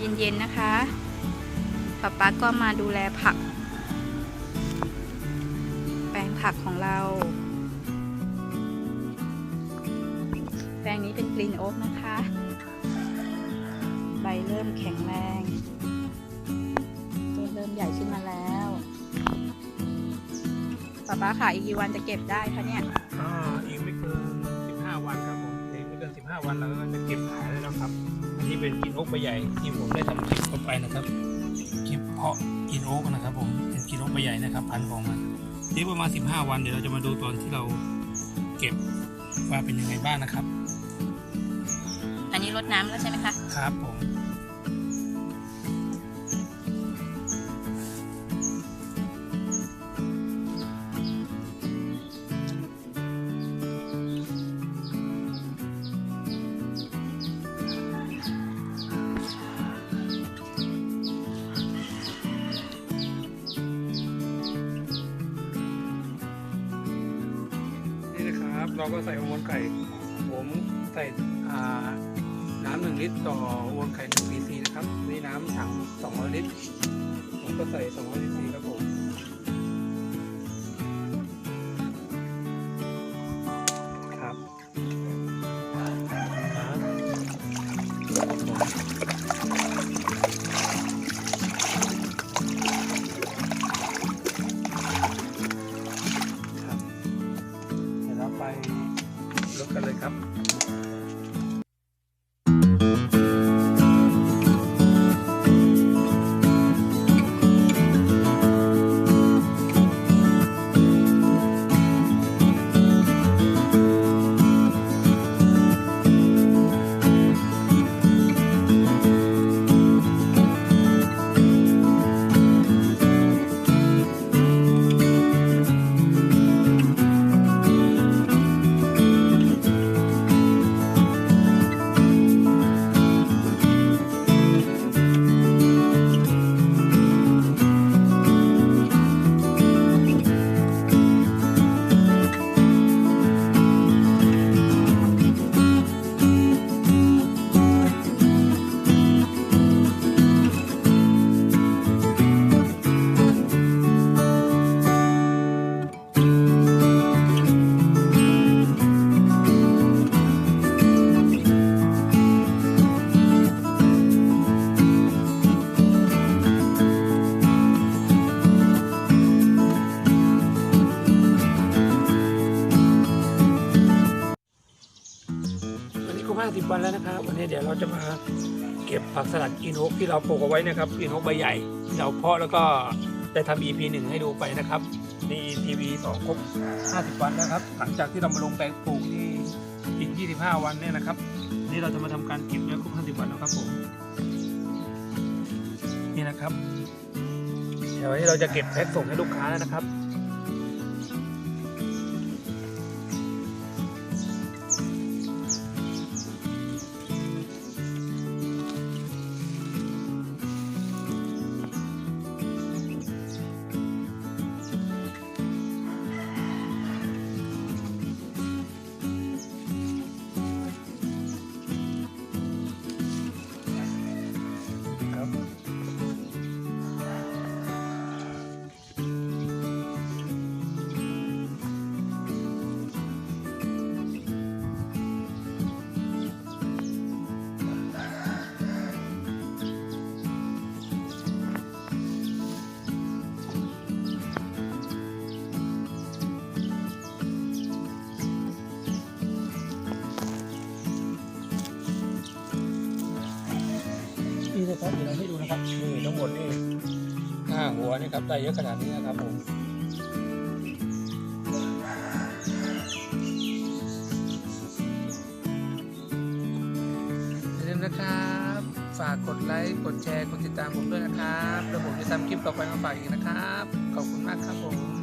เย็นๆนะคะป๊าป๊าก็มาดูแลผัก แปลงผักของเรา แปลงนี้เป็นกรีนโอ๊กนะคะ ใบเริ่มแข็งแรงต้นเริ่มใหญ่ขึ้นมาแล้วป๊าป๊าค่ะอีกกี่วันจะเก็บได้คะเนี่ย อ่า อีกไม่ 5 วันเราก็จะเก็บขายแล้วนะครับ อันนี้เป็นกินโอกใบใหญ่ที่ผมได้ทำคลิปเข้าไปนะครับคลิปเพาะกินโอกนะครับ ผมเป็นกินโอกใบใหญ่นะครับ พันธุ์ของมันนี่ประมาณ 15 วันเดี๋ยวเราจะมาดูตอนที่เราเก็บว่าเป็นยังไงบ้างนะครับ อันนี้รดน้ำแล้วใช่ไหมคะ ครับผม นะครับ เราก็ใส่อวนไข่ผมใส่น้ำหนึ่งลิตรต่ออวนไข่หนึ่งซีซีนะครับนี่น้ำถังสองร้อยลิตรผมก็ใส่สองร้อยซีซีครับผม วันแล้วนะครับ วันนี้เดี๋ยวเราจะมาเก็บผักสลัดอินฮกที่เราปลูกเอาไว้นะครับอินฮกใบใหญ่ที่เราเพาะแล้วก็ได้ทำ EP หนึ่งให้ดูไปนะครับใน EP สองครบ 50 วันนะครับ หลังจากที่เรามาลงแปลงปลูกที่อีก 25 วันเนี่ยนะครับ นี่เราจะมาทำการเก็บเนื้อครบ 50 วันแล้วครับผมนี่นะครับ เดี๋ยววันนี้เราจะเก็บแพ็คส่งให้ลูกค้าแล้วนะครับ นี่นะครับเดี๋ยวเราให้ดูนะครับนี่ทั้งหมดนี่ห้าหัวนี่ครับได้เยอะขนาดนี้นะครับผมอย่าลืมนะครับ ฝากกดไลค์กดแชร์กดติดตามผมด้วยนะครับ แล้วผมจะทำคลิปต่อไปมาฝากอีกนะครับ ขอบคุณมากครับผม